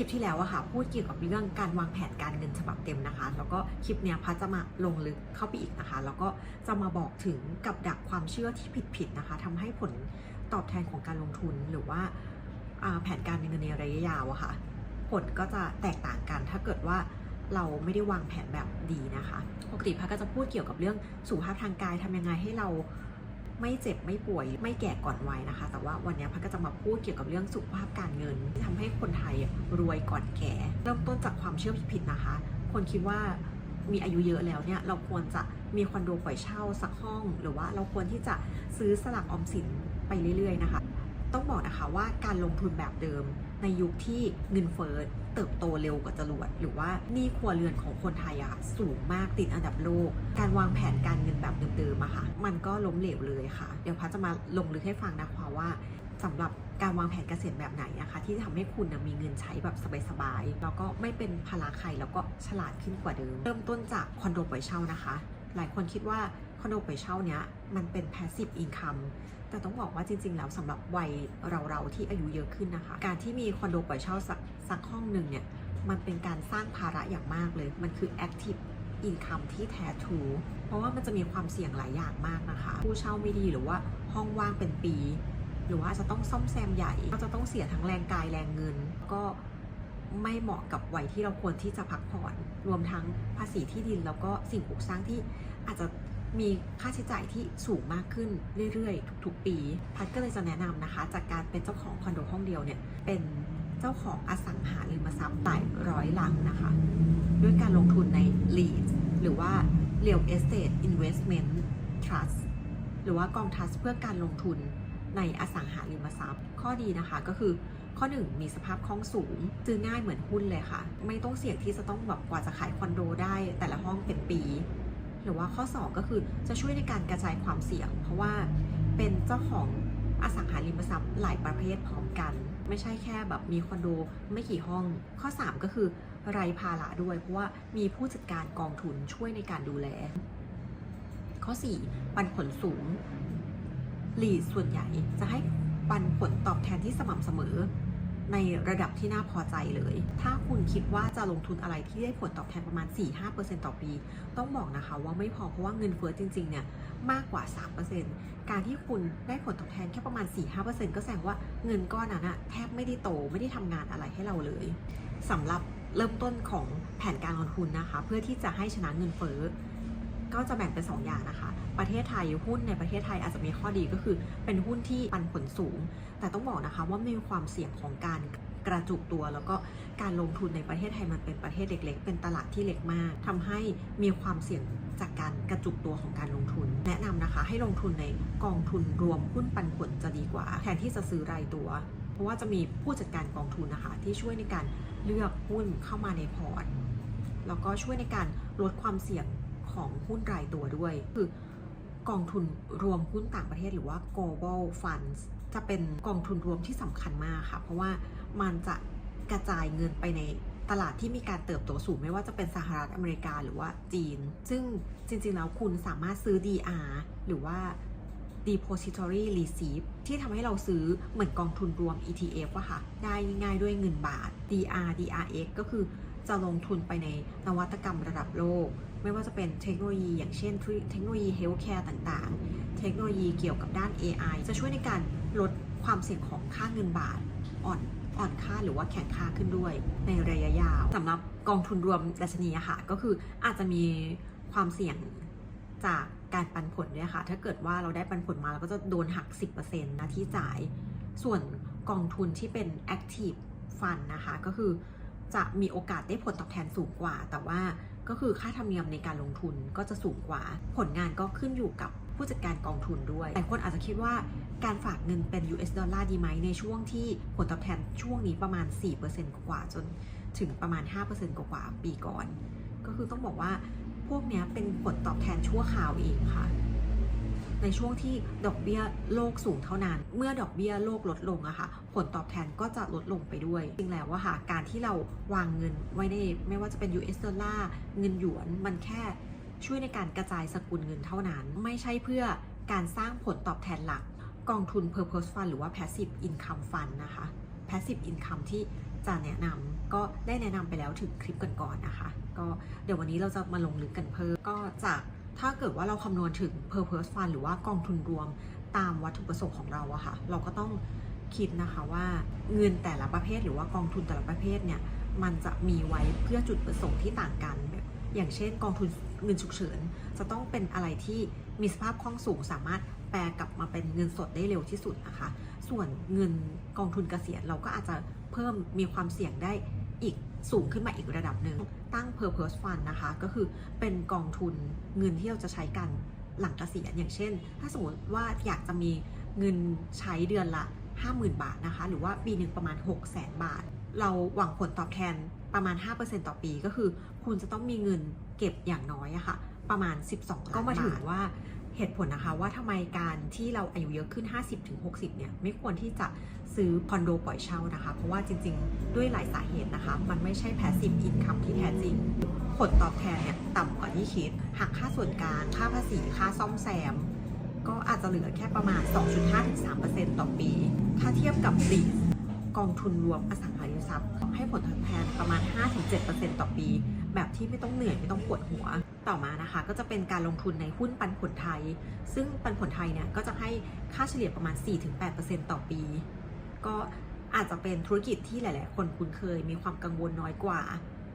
ลิปที่แล้วอะค่ะ พูดเกี่ยวกับเรื่องการวางแผนการเงินฉบับเต็มนะคะ แล้วก็คลิปเนี้ยพัดจะมาลงลึกเข้าไปอีกนะคะ แล้วก็จะมาบอกถึงกับดักความเชื่อที่ผิดๆนะคะทำให้ผลตอบแทนของการลงทุนหรือว่าแผนการเงินในระยะยาวอะค่ะ ผลก็จะแตกต่างกันถ้าเกิดว่าเราไม่ได้วางแผนแบบดีนะคะ ปกติพัดก็จะพูดเกี่ยวกับเรื่องสุขภาพทางกายทำยังไงให้เรา ไม่เจ็บไม่ป่วยไม่แก่ก่อนวัยนะคะ แต่ว่าวันนี้พัดก็จะมาพูดเกี่ยวกับเรื่องสุขภาพการเงินที่ทำให้คนไทยรวยก่อนแก่ เริ่มต้นจากความเชื่อผิดๆนะคะ คนคิดว่ามีอายุเยอะแล้วเนี่ยเราควรจะมีคอนโดปล่อยเช่าสักห้อง หรือว่าเราควรที่จะซื้อสลักออมสินไปเรื่อย ๆ นะคะ ต้องบอกนะคะว่าการลงทุนแบบเดิมในยุคที่เงินเฟ้อ เติบโตเร็วกว่าจรวด หรือว่านี้ครัวเรือนของคนไทยอะสูงมากติดอันดับโลก การวางแผนการเงินแบบเดิมๆอะค่ะ มันก็ล้มเหลวเลยค่ะ เดี๋ยวพัชจะมาลงลึกให้ฟังนะคะว่าสำหรับการวางแผนเกษียณแบบไหนนะคะ ที่ทำให้คุณนะมีเงินใช้แบบสบายๆแล้วก็ไม่เป็นภาระใครแล้วก็ฉลาดขึ้นกว่าเดิม เริ่มต้นจากคอนโดปล่อยเช่านะคะ หลายคนคิดว่าคอนโดปล่อยเช่าเนี้ยมันเป็น passive income แต่ต้องบอกว่าจริง ๆ แล้วสำหรับวัยเราๆที่อายุเยอะขึ้นนะคะ การที่มีคอนโดปล่อยเช่าสักห้องหนึ่งเนี่ยมันเป็นการสร้างภาระอย่างมากเลย มันคือ active income ที่แท้ทรูเพราะว่ามันจะมีความเสี่ยงหลายอย่างมากนะคะ ผู้เช่าไม่ดีหรือว่าห้องว่างเป็นปี หรือว่าจะต้องซ่อมแซมใหญ่ ก็จะต้องเสียทั้งแรงกายแรงเงิน ก็ไม่เหมาะกับวัยที่เราควรที่จะพักผ่อน รวมทั้งภาษีที่ดินแล้วก็สิ่งปลูกสร้างที่อาจจะ มีค่าใช้จ่ายที่สูงมากขึ้นเรื่อยๆ ทุกๆ ปี พัดก็เลยจะแนะนำนะคะ จากการเป็นเจ้าของคอนโดห้องเดียวเนี่ย เป็นเจ้าของอสังหาริมทรัพย์หลายร้อยหลังนะคะ ด้วยการลงทุนใน REIT หรือว่า Real Estate Investment Trust หรือว่ากองทัสเพื่อการลงทุนในอสังหาริมทรัพย์ ข้อดีนะคะก็คือข้อ 1 มีสภาพคล่องสูงซื้อง่ายเหมือนหุ้นเลยค่ะ ไม่ต้องเสี่ยงที่จะต้องแบบกว่าจะขายคอนโดได้ แต่ละห้องเป็นปี หรือว่าข้อ 2 ก็คือจะช่วยในการกระจายความเสี่ยง เพราะว่าเป็นเจ้าของอสังหาริมทรัพย์หลายประเภทพร้อมกัน ไม่ใช่แค่แบบมีคอนโดไม่กี่ห้อง ข้อ 3 ก็คือไร้ภาระด้วย เพราะว่ามีผู้จัดการกองทุนช่วยในการดูแล ข้อ 4 ปันผลสูงหลีดส่วนใหญ่จะให้ปันผลตอบแทนที่สม่ำเสมอ ในระดับที่น่าพอใจเลย ถ้าคุณคิดว่าจะลงทุนอะไรที่ได้ผลตอบแทนประมาณ 4-5%ต่อปี ต้องบอกนะคะว่าไม่พอเพราะว่าเงินเฟ้อจริงๆเนี่ยมากกว่า 3%การที่คุณได้ผลตอบแทนแค่ประมาณ 4-5%ก็แสดงว่าเงินก้อนนั้นอะแทบไม่ได้โตไม่ได้ทำงานอะไรให้เราเลยสำหรับเริ่มต้นของแผนการลงทุนนะคะ เพื่อที่จะให้ชนะเงินเฟ้อ ก็จะแบ่งเป็น 2 อย่างนะคะ ประเทศไทยหุ้นในประเทศไทยอาจจะมีข้อดีก็คือ เป็นหุ้นที่ปันผลสูง แต่ต้องบอกนะคะว่ามีความเสี่ยงของการกระจุกตัว แล้วก็การลงทุนในประเทศไทยมันเป็นประเทศเล็กๆ เป็นตลาดที่เล็กมากทำให้มีความเสี่ยงจากการกระจุกตัวของการลงทุน แนะนำนะคะให้ลงทุนในกองทุนรวมหุ้นปันผลจะดีกว่า แทนที่จะซื้อรายตัว เพราะว่าจะมีผู้จัดการกองทุนนะคะ ที่ช่วยในการเลือกหุ้นเข้ามาในพอร์ตแล้วก็ช่วยในการลดความเสี่ยง ของหุ้นรายตัวด้วย คือกองทุนรวมหุ้นต่างประเทศหรือว่า global funds จะเป็นกองทุนรวมที่สำคัญมากค่ะ เพราะว่ามันจะกระจายเงินไปในตลาดที่มีการเติบโตสูงไม่ว่าจะเป็นสหรัฐอเมริกาหรือว่าจีน ซึ่งจริงๆ แล้วคุณสามารถซื้อ DR หรือว่า depository receipt ที่ทำให้เราซื้อเหมือนกองทุนรวม ETF อะค่ะ ได้ง่ายๆด้วยเงินบาท DR DRX ก็คือ จะลงทุนไปในนวัตกรรมระดับโลก ไม่ว่าจะเป็นเทคโนโลยี อย่างเช่นเทคโนโลยีเฮลท์แคร์ต่างๆ เทคโนโลยีเกี่ยวกับด้าน AI จะช่วยในการลดความเสี่ยงของค่าเงินบาทอ่อนอ่อนค่าหรือว่าแข็งค่าขึ้นด้วยในระยะยาวสำหรับกองทุนรวมดัชนีอะค่ะก็คืออาจจะมีความเสี่ยงจากการปันผลด้วยค่ะ ถ้าเกิดว่าเราได้ปันผลมาเราก็จะโดนหัก 10%นะที่จ่าย ส่วนกองทุนที่เป็น active fund นะคะ ก็คือ จะมีโอกาสได้ผลตอบแทนสูงกว่า แต่ว่าก็คือค่าธรรมเนียมในการลงทุนก็จะสูงกว่า ผลงานก็ขึ้นอยู่กับผู้จัดการกองทุนด้วยแต่คนอาจจะคิดว่าการฝากเงินเป็น US ดอลลาร์ดีไหมในช่วงที่ผลตอบแทนช่วงนี้ประมาณ 4%กว่าจนถึงประมาณ 5%กว่าปีก่อน ก็คือต้องบอกว่าพวกนี้เป็นผลตอบแทนชั่วคราวเองค่ะ ในช่วงที่ดอกเบี้ยโลกสูงเท่านั้น เมื่อดอกเบี้ยโลกลดลงอะค่ะ ผลตอบแทนก็จะลดลงไปด้วย จริงแล้วว่าค่ะ การที่เราวางเงินไว้ในไม่ว่าจะเป็น US ดอลลาร์เงินหยวน มันแค่ช่วยในการกระจายสกุลเงินเท่านั้น ไม่ใช่เพื่อการสร้างผลตอบแทนหลัก กองทุน Purpose Fund หรือว่า Passive Income Fund นะคะ Passive Income ที่จะแนะนำก็ได้แนะนำไปแล้วถึงคลิปก่อนๆนะคะ ก็เดี๋ยววันนี้เราจะมาลงลึกกันเพิ่มก็จาก ถ้าเกิดว่าเราคำนวณถึง purpose fund หรือว่ากองทุนรวมตามวัตถุประสงค์ของเราอะค่ะ เราก็ต้องคิดนะคะว่าเงินแต่ละประเภทหรือว่ากองทุนแต่ละประเภทเนี่ยมันจะมีไว้เพื่อจุดประสงค์ที่ต่างกันแบบอย่างเช่น กองทุนเงินฉุกเฉิน จะต้องเป็นอะไรที่มีสภาพคล่องสูงสามารถแปลกลับมาเป็นเงินสดได้เร็วที่สุดนะคะ ส่วนเงินกองทุนเกษียณเราก็อาจจะเพิ่มมีความเสี่ยงได้อีก สูงขึ้นมาอีกระดับหนึ่งตั้ง purpose fund นะคะ ก็คือเป็นกองทุนเงินที่เราจะใช้กันหลังเกษียณอย่างเช่น ถ้าสมมติว่าอยากจะมีเงินใช้เดือนละ 50,000 บาทนะคะ หรือว่าปีหนึ่งประมาณ 6 0 0 0 0 0 บาท เราหวังผลตอบแทนประมาณ 5%ต่อปีก็คือ คุณจะต้องมีเงินเก็บอย่างน้อยอะค่ะ ประมาณ 12 ก็มาถึงว่า เหตุผลนะคะว่าทำไมการที่เราอายุเยอะขึ้น 50-60 เนี่ย ไม่ควรที่จะซื้อคอนโดปล่อยเช่านะคะ เพราะว่าจริงๆ ด้วยหลายสาเหตุนะคะ มันไม่ใช่ passive income ที่แท้จริง ผลตอบแทนเนี่ยต่ำกว่าที่คิดหักค่าส่วนกลางค่าภาษีค่าซ่อมแซม ก็อาจจะเหลือแค่ประมาณ 2.5-3%ต่อปี ถ้าเทียบกับลีกองทุนรวมอสังหาริมทรัพย์ให้ผลตอบแทนประมาณ 5-7%ต่อปี แบบที่ไม่ต้องเหนื่อยไม่ต้องปวดหัว ต่อมานะคะก็จะเป็นการลงทุนในหุ้นปันผลไทย ซึ่งปันผลไทยเนี่ยก็จะให้ค่าเฉลี่ยประมาณ 4-8%ต่อปี ก็อาจจะเป็นธุรกิจที่หลาย ๆ คนคุ้นเคย มีความกังวลน้อยกว่า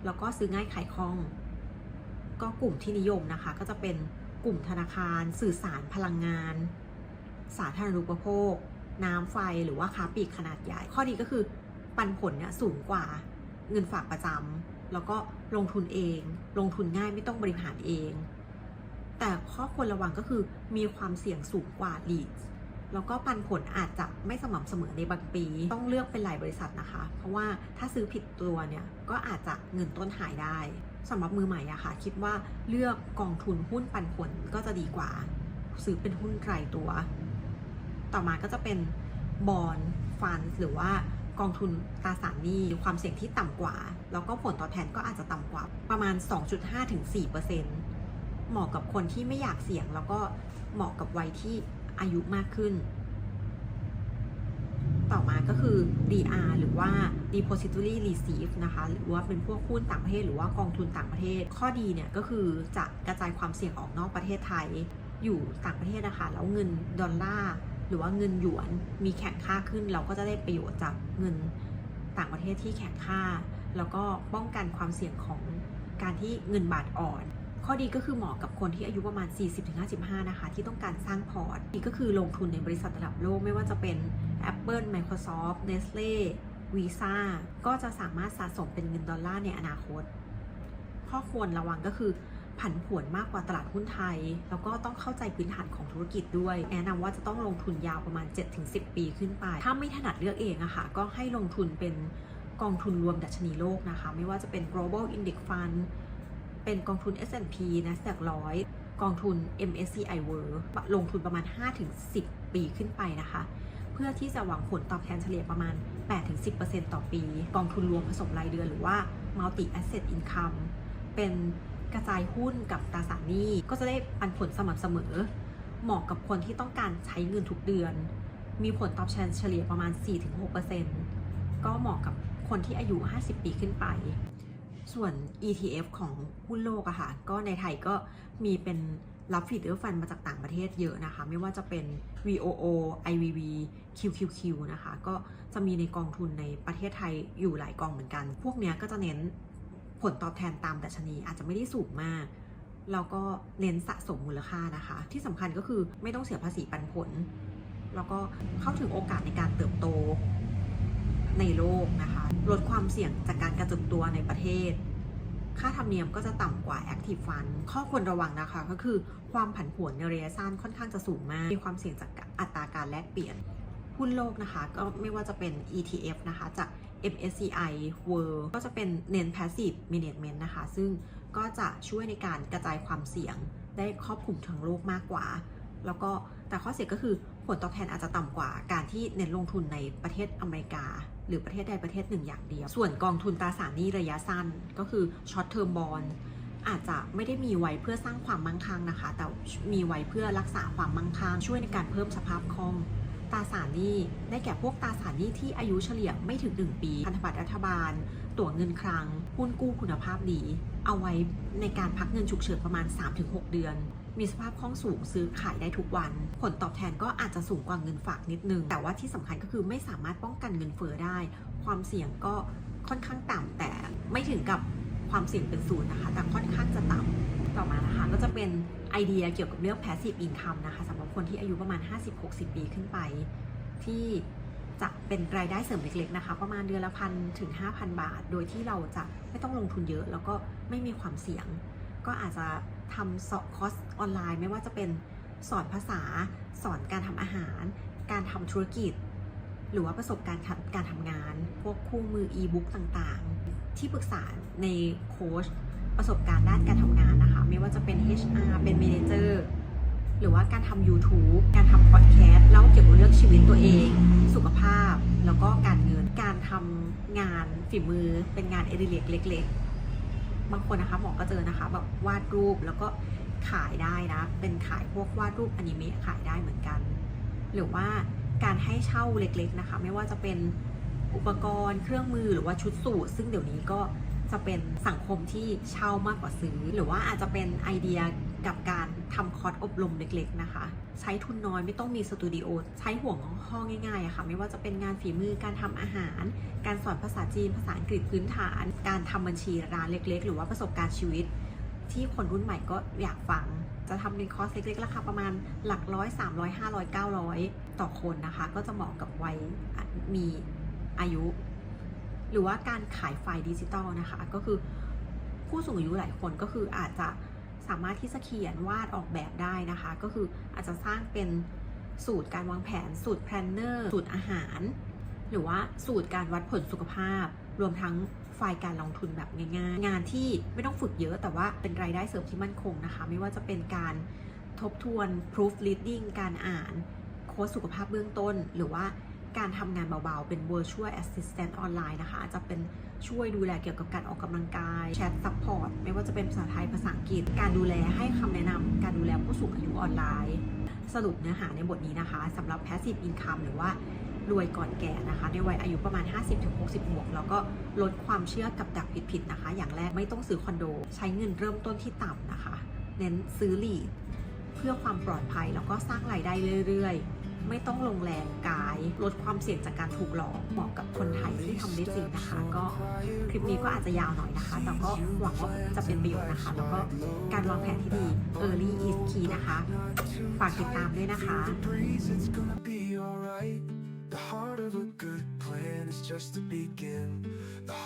แล้วก็ซื้อง่ายขายคล่อง ก็กลุ่มที่นิยมนะคะ ก็จะเป็นกลุ่มธนาคาร สื่อสารพลังงาน สาธารณูปโภค น้ำไฟหรือว่าค้าปลีกขนาดใหญ่ ข้อดีก็คือปันผลเนี่ยสูงกว่าเงินฝากประจำ แล้วก็ลงทุนเอง ลงทุนง่ายไม่ต้องบริหารเอง แต่ข้อควรระวังก็คือมีความเสี่ยงสูงกว่า leads แล้วก็ปันผลอาจจะไม่สม่ำเสมอในบางปี ต้องเลือกเป็นรายบริษัทนะคะ เพราะว่าถ้าซื้อผิดตัวเนี่ยก็อาจจะเงินต้นหายได้สำหรับมือใหม่อะค่ะ คิดว่าเลือกกองทุนหุ้นปันผลก็จะดีกว่า ซื้อเป็นหุ้นรายตัว ต่อมาก็จะเป็นบอลฟันหรือว่า กองทุนตราสารหนี้ความเสี่ยงที่ต่ำกว่า แล้วก็ผลตอบแทนก็อาจจะต่ำกว่าประมาณ 2.5-4%เหมาะกับคนที่ไม่อยากเสี่ยง แล้วก็เหมาะกับวัยที่อายุมากขึ้น ต่อมาก็คือ DR หรือว่า Depository Receipt นะคะ หรือว่าเป็นพวกหุ้นต่างประเทศ หรือว่ากองทุนต่างประเทศ ข้อดีเนี่ยก็คือจะกระจายความเสี่ยงออกนอกประเทศไทย อยู่ต่างประเทศนะคะ แล้วเงินดอลลาร์ หรือว่าเงินหยวนมีแข็งค่าขึ้น เราก็จะได้ประโยชน์จากเงินต่างประเทศที่แข็งค่า แล้วก็ป้องกันความเสี่ยงของการที่เงินบาทอ่อน ข้อดีก็คือเหมาะกับคนที่อายุประมาณ 40-55 นะคะ ที่ต้องการสร้างพอร์ตนี่ก็คือลงทุนในบริษัทระดับโลกไม่ว่าจะเป็น Apple Microsoft Nestle Visa ก็จะสามารถสะสมเป็นเงินดอลลาร์ในอนาคต ข้อควรระวังก็คือ ผันผวนมากกว่าตลาดหุ้นไทย แล้วก็ต้องเข้าใจพื้นฐานของธุรกิจด้วย แนะนำว่าจะต้องลงทุนยาวประมาณ 7-10 ปีขึ้นไป ถ้าไม่ถนัดเลือกเองอะค่ะก็ให้ลงทุนเป็นกองทุนรวมดัชนีโลกนะคะ ไม่ว่าจะเป็น global index fund เป็นกองทุน S&P NASDAQ 100 กองทุน MSCI World ลงทุนประมาณ 5-10 ปีขึ้นไปนะคะ เพื่อที่จะหวังผลตอบแทนเฉลี่ยประมาณ 8-10%ต่อปี กองทุนรวมผสมรายเดือนหรือว่า multi asset income เป็น กระจายหุ้นกับตราสารหนี้ก็จะได้ปันผลสม่ำเสมอ เหมาะกับคนที่ต้องการใช้เงินทุกเดือน มีผลตอบแทนเฉลี่ยประมาณ 4-6%ก็เหมาะกับคนที่อายุ 50 ปีขึ้นไป ส่วน ETF ของหุ้นโลกอะค่ะ ก็ในไทยก็มีเป็นรับฟีดเดอร์ฟันมาจากต่างประเทศเยอะนะคะ ไม่ว่าจะเป็น VOO IVV QQQ นะคะ ก็จะมีในกองทุนในประเทศไทยอยู่หลายกองเหมือนกัน พวกนี้ก็จะเน้น ผลตอบแทนตามดัชนีอาจจะไม่ได้สูงมากแล้วก็เน้นสะสมมูลค่านะคะ ที่สำคัญก็คือไม่ต้องเสียภาษีปันผล แล้วก็เข้าถึงโอกาสในการเติบโตในโลกนะคะ ลดความเสี่ยงจากการกระจุกตัวในประเทศ ค่าธรรมเนียมก็จะต่ำกว่า Active Fund ข้อควรระวังนะคะ ก็คือความผันผวนในระยะสั้นค่อนข้างจะสูงมาก มีความเสี่ยงจากอัตราการแลกเปลี่ยน หุ้นโลกนะคะ ก็ไม่ว่าจะเป็น ETF นะคะจาก MSCI World ก็จะเป็นเน้น Passive Management นะคะ ซึ่งก็จะช่วยในการกระจายความเสี่ยงได้ครอบคลุมทั้งโลกมากกว่า แล้วก็แต่ข้อเสียก็คือผลตอบแทนอาจจะต่ำกว่าการที่เน้นลงทุนในประเทศอเมริกา หรือประเทศใดประเทศหนึ่งอย่างเดียว ส่วนกองทุนตราสารหนี้ระยะสั้นก็คือ short term bond อาจจะไม่ได้มีไว้เพื่อสร้างความมั่งคั่งนะคะ แต่มีไว้เพื่อรักษาความมั่งคั่งช่วยในการเพิ่มสภาพคล่อง ตราสารหนี้ ได้แก่พวกตราสารหนี้ที่อายุเฉลี่ยไม่ถึง 1 ปี พันธบัตรรัฐบาล ตั๋วเงินคลัง หุ้นกู้คุณภาพดี เอาไว้ในการพักเงินฉุกเฉินประมาณ 3-6 เดือน มีสภาพคล่องสูงซื้อขายได้ทุกวัน ผลตอบแทนก็อาจจะสูงกว่าเงินฝากนิดนึง แต่ว่าที่สำคัญก็คือไม่สามารถป้องกันเงินเฟ้อได้ ความเสี่ยงก็ค่อนข้างต่ำแต่ไม่ถึงกับความเสี่ยงเป็นศูนย์นะคะ แต่ค่อนข้างจะต่ำ ต่อมานะคะก็จะเป็นไอเดียเกี่ยวกับเรื่อง passive income นะคะสำหรับคนที่อายุประมาณ 50-60 ปีขึ้นไป ที่จะเป็นรายได้เสริมเล็กๆนะคะ ประมาณเดือนละพันถึง 5,000 บาท โดยที่เราจะไม่ต้องลงทุนเยอะ แล้วก็ไม่มีความเสี่ยง ก็อาจจะทำสอนคอร์สออนไลน์ ไม่ว่าจะเป็นสอนภาษา สอนการทำอาหาร การทำธุรกิจ หรือว่าประสบการณ์การทำงาน พวกคู่มืออีบุ๊กต่างๆ ที่ปรึกษาในโค้ชประสบการณ์ด้านการทำงานนะคะ ไม่ว่าจะเป็น HR เป็นเมเนเจอร์หรือว่าการทำ YouTube การทำพอดแคสต์เล่าเกี่ยวกับเรื่องชีวิตตัวเอง สุขภาพ แล้วก็การเงิน การทำงานฝีมือ เป็นงานเอดิเล็กเล็กๆ บางคนนะคะหมอก็เจอนะคะแบบวาดรูปแล้วก็ขายได้นะ เป็นขายพวกวาดรูปอนิเมะขายได้เหมือนกัน หรือว่าการให้เช่าเล็กๆนะคะ ไม่ว่าจะเป็นอุปกรณ์เครื่องมือหรือว่าชุดสูทซึ่งเดี๋ยวนี้ก็ จะเป็นสังคมที่เช่ามากกว่าซื้อ หรือว่าอาจจะเป็นไอเดียกับการทำคอร์สอบรมเล็กๆนะคะ ใช้ทุนน้อยไม่ต้องมีสตูดิโอใช้ห่วงห้องง่ายๆอะค่ะ ไม่ว่าจะเป็นงานฝีมือการทำอาหาร การสอนภาษาจีน ภาษาอังกฤษพื้นฐาน การทำบัญชีร้านเล็ก ๆ หรือว่าประสบการณ์ชีวิต ที่คนรุ่นใหม่ก็อยากฟัง จะทำเป็นคอร์สเล็กๆราคาประมาณหลักร้อยสามร้อยห้าร้อยเก้าร้อยต่อคนนะคะ ก็จะเหมาะกับวัยมีอายุ หรือว่าการขายไฟล์ดิจิตอลนะคะ ก็คือผู้สูงอายุหลายคนก็คืออาจจะสามารถที่จะเขียนวาดออกแบบได้นะคะ ก็คืออาจจะสร้างเป็นสูตรการวางแผน สูตรแพลนเนอร์สูตรอาหาร หรือว่าสูตรการวัดผลสุขภาพ รวมทั้งไฟล์การลงทุนแบบง่ายๆ งานที่ไม่ต้องฝึกเยอะแต่ว่าเป็นรายได้เสริมที่มั่นคงนะคะ ไม่ว่าจะเป็นการทบทวน proof reading การอ่าน โค้ดสุขภาพเบื้องต้น หรือว่า การทำงานเบาๆ เป็น virtual assistant ออนไลน์นะคะจจะเป็นช่วยดูแลเกี่ยวกับการออกกำลังกาย แชทซัพพอร์ต ไม่ว่าจะเป็นภาษาไทย ภาษาอังกฤษ การดูแลให้คำแนะนำ การดูแลผู้สูงอายุออนไลน์ สรุปเนื้อหาในบทนี้นะคะสำหรับ passive income หรือว่ารวยก่อนแก่นะคะ ในวัยอายุประมาณ 50-60 บวก แล้วก็ลดความเชื่อกับดักผิดๆนะคะ อย่างแรกไม่ต้องซื้อคอนโด ใช้เงินเริ่มต้นที่ต่ำนะคะ เน้นซื้อหลีดเพื่อความปลอดภัยแล้วก็สร้างรายได้เรื่อยๆ ไม่ต้องลงแรงกาย ลดความเสี่ยงจากการถูกหลอกเหมาะกับคนไทยที่ทำได้จริงนะคะ ก็คลิปนี้ก็อาจจะยาวหน่อยนะคะ แต่ก็หวังว่าจะเป็นประโยชน์นะคะ แล้วก็การวางแผนที่ดี Early is key นะคะ ฝากติดตามด้วยนะคะ The heart of a good plan is just to begin. The heart